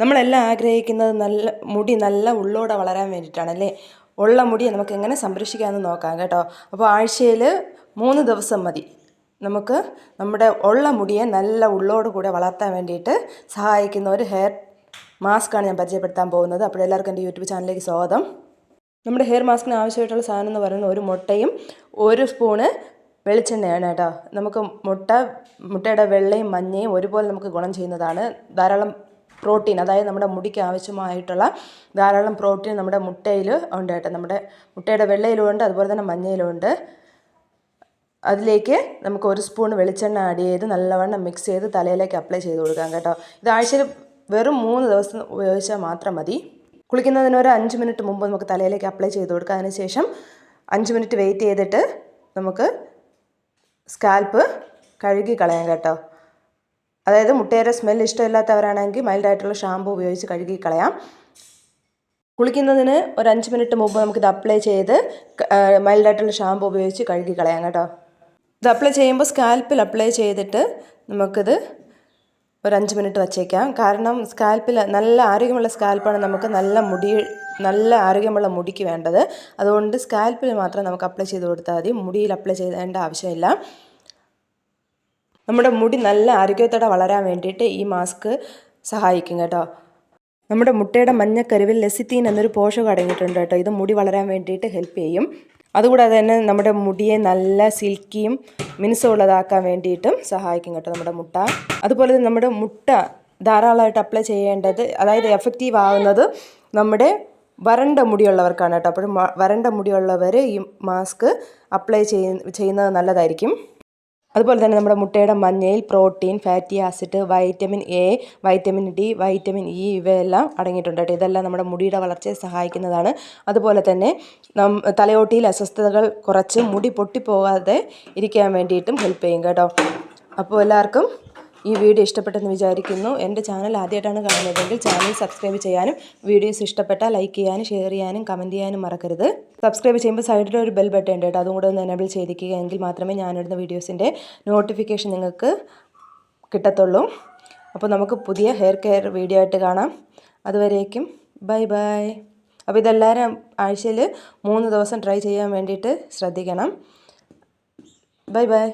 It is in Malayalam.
നമ്മളെല്ലാം ആഗ്രഹിക്കുന്നത് നല്ല മുടി നല്ല ഉള്ളോടെ വളരാൻ വേണ്ടിയിട്ടാണല്ലേ? ഉള്ള മുടിയെ നമുക്ക് എങ്ങനെ സംരക്ഷിക്കാമെന്ന് നോക്കാം കേട്ടോ. അപ്പോൾ ആഴ്ചയിൽ മൂന്ന് ദിവസം മതി. നമുക്ക് നമ്മുടെ ഉള്ള മുടിയെ നല്ല ഉള്ളോട് കൂടെ വളർത്താൻ വേണ്ടിയിട്ട് സഹായിക്കുന്ന ഒരു ഹെയർ മാസ്ക്കാണ് ഞാൻ പരിചയപ്പെടുത്താൻ പോകുന്നത്. അപ്പോൾ എല്ലാവർക്കും എന്റെ യൂട്യൂബ് ചാനലിലേക്ക് സ്വാഗതം. നമ്മുടെ ഹെയർ മാസ്കിന് ആവശ്യമായിട്ടുള്ള സാധനം എന്ന് പറയുന്നത് ഒരു മുട്ടയും ഒരു സ്പൂണ് വെളിച്ചെണ്ണയാണ് കേട്ടോ. നമുക്ക് മുട്ട മുട്ടയുടെ വെള്ളയും മഞ്ഞയും ഒരുപോലെ നമുക്ക് ഗുണം ചെയ്യുന്നതാണ്. ധാരാളം പ്രോട്ടീൻ അതായത് നമ്മുടെ മുടിക്ക് ആവശ്യമായിട്ടുള്ള ധാരാളം പ്രോട്ടീൻ നമ്മുടെ മുട്ടയിൽ ഉണ്ട് കേട്ടോ. നമ്മുടെ മുട്ടയുടെ വെള്ളയിലുമുണ്ട് അതുപോലെ തന്നെ മഞ്ഞയിലുമുണ്ട് അതിലേക്ക് നമുക്ക് ഒരു സ്പൂൺ വെളിച്ചെണ്ണ ആഡ് ചെയ്ത് നല്ലവണ്ണം മിക്സ് ചെയ്ത് തലയിലേക്ക് അപ്ലൈ ചെയ്ത് കൊടുക്കാം കേട്ടോ. ഇത് ആഴ്ചയിൽ വെറും മൂന്ന് ദിവസം ഉപയോഗിച്ചാൽ മാത്രം മതി. കുളിക്കുന്നതിന് ഒരു അഞ്ച് മിനിറ്റ് മുമ്പ് നമുക്ക് തലയിലേക്ക് അപ്ലൈ ചെയ്ത് കൊടുക്കാം. അതിനുശേഷം അഞ്ച് മിനിറ്റ് വെയിറ്റ് ചെയ്തിട്ട് നമുക്ക് സ്കാൽപ്പ് കഴുകി കളയാം കേട്ടോ. അതായത് മുട്ടയുടെ സ്മെൽ ഇഷ്ടമില്ലാത്തവരാണെങ്കിൽ മൈൽഡായിട്ടുള്ള ഷാമ്പു ഉപയോഗിച്ച് കഴുകി കളയാം. കുളിക്കുന്നതിന് ഒരു അഞ്ച് മിനിറ്റ് മുമ്പ് നമുക്കിത് അപ്ലൈ ചെയ്ത് മൈൽഡായിട്ടുള്ള ഷാമ്പു ഉപയോഗിച്ച് കഴുകി കളയാം കേട്ടോ. ഇത് അപ്ലൈ ചെയ്യുമ്പോൾ സ്കാൽപ്പിൽ അപ്ലൈ ചെയ്തിട്ട് നമുക്കിത് ഒരു അഞ്ച് മിനിറ്റ് വച്ചേക്കാം. കാരണം സ്കാൽപ്പിൽ നല്ല ആരോഗ്യമുള്ള സ്കാൽപ്പാണ് നമുക്ക് നല്ല മുടി നല്ല ആരോഗ്യമുള്ള മുടിക്ക് വേണ്ടത്. അതുകൊണ്ട് സ്കാൽപ്പിൽ മാത്രം നമുക്ക് അപ്ലൈ ചെയ്ത് കൊടുത്താൽ മതി. മുടിയിൽ അപ്ലൈ ചെയ്യേണ്ട ആവശ്യമില്ല. നമ്മുടെ മുടി നല്ല ആരോഗ്യത്തോടെ വളരാൻ വേണ്ടിയിട്ട് ഈ മാസ്ക് സഹായിക്കും കേട്ടോ. നമ്മുടെ മുട്ടയുടെ മഞ്ഞക്കരുവിൽ ലെസിത്തീൻ എന്നൊരു പോഷകം അടങ്ങിയിട്ടുണ്ട് കേട്ടോ. ഇത് മുടി വളരാൻ വേണ്ടിയിട്ട് ഹെൽപ്പ് ചെയ്യും. അതുകൂടാതെ തന്നെ നമ്മുടെ മുടിയെ നല്ല സിൽക്കിയും മിനുസമുള്ളതാക്കാൻ വേണ്ടിയിട്ടും സഹായിക്കും കേട്ടോ നമ്മുടെ മുട്ട. അതുപോലെ തന്നെ നമ്മുടെ മുട്ട ധാരാളമായിട്ട് അപ്ലൈ ചെയ്യേണ്ടത് അതായത് എഫക്റ്റീവ് ആവുന്നത് നമ്മുടെ വരണ്ട മുടിയുള്ളവർക്കാണ് കേട്ടോ. അപ്പോഴും വരണ്ട മുടിയുള്ളവർ ഈ മാസ്ക് അപ്ലൈ ചെയ്യുന്നത് നല്ലതായിരിക്കും. അതുപോലെ തന്നെ നമ്മുടെ മുട്ടയുടെ മഞ്ഞയിൽ protein fatty acid vitamin A vitamin D vitamin E ഇവയെല്ലാം അടങ്ങിയിട്ടുണ്ട് കേട്ടോ. ഇതെല്ലാം നമ്മുടെ മുടിയുടെ വളർച്ചയെ സഹായിക്കുന്നതാണ്. അതുപോലെ തന്നെ നം തലയോട്ടിയിൽ അസ്വസ്ഥതകൾ കുറച്ച് മുടി പൊട്ടിപ്പോകാതെ ഇരിക്കാൻ വേണ്ടിയിട്ടും ഹെൽപ്പ് ചെയ്യും കേട്ടോ. അപ്പോൾ എല്ലാവർക്കും ഈ വീഡിയോ ഇഷ്ടപ്പെട്ടെന്ന് വിചാരിക്കുന്നു. എന്റെ ചാനൽ ആദ്യമായിട്ടാണ് കാണുന്നതെങ്കിൽ ചാനൽ സബ്സ്ക്രൈബ് ചെയ്യാനും വീഡിയോസ് ഇഷ്ടപ്പെട്ടാൽ ലൈക്ക് ചെയ്യാനും ഷെയർ ചെയ്യാനും കമന്റ് ചെയ്യാനും മറക്കരുത്. സബ്സ്ക്രൈബ് ചെയ്യുമ്പോൾ സൈഡിൽ ഒരു ബെൽ ബട്ടൺ ഉണ്ട് കേട്ടോ. അതും കൂടെ ഒന്ന് എനേബിൾ ചെയ്തിരിക്കുക എങ്കിൽ മാത്രമേ ഞാനിടുന്ന വീഡിയോസിന്റെ നോട്ടിഫിക്കേഷൻ നിങ്ങൾക്ക് കിട്ടത്തുള്ളൂ. അപ്പോൾ നമുക്ക് പുതിയ ഹെയർ കെയർ വീഡിയോ ആയിട്ട് കാണാം. അതുവരേക്കും ബൈ ബൈ. അപ്പോൾ ഇതെല്ലാവരും ആഴ്ചയിൽ മൂന്ന് ദിവസം ട്രൈ ചെയ്യാൻ വേണ്ടിയിട്ട് ശ്രദ്ധിക്കണം. Bye bye.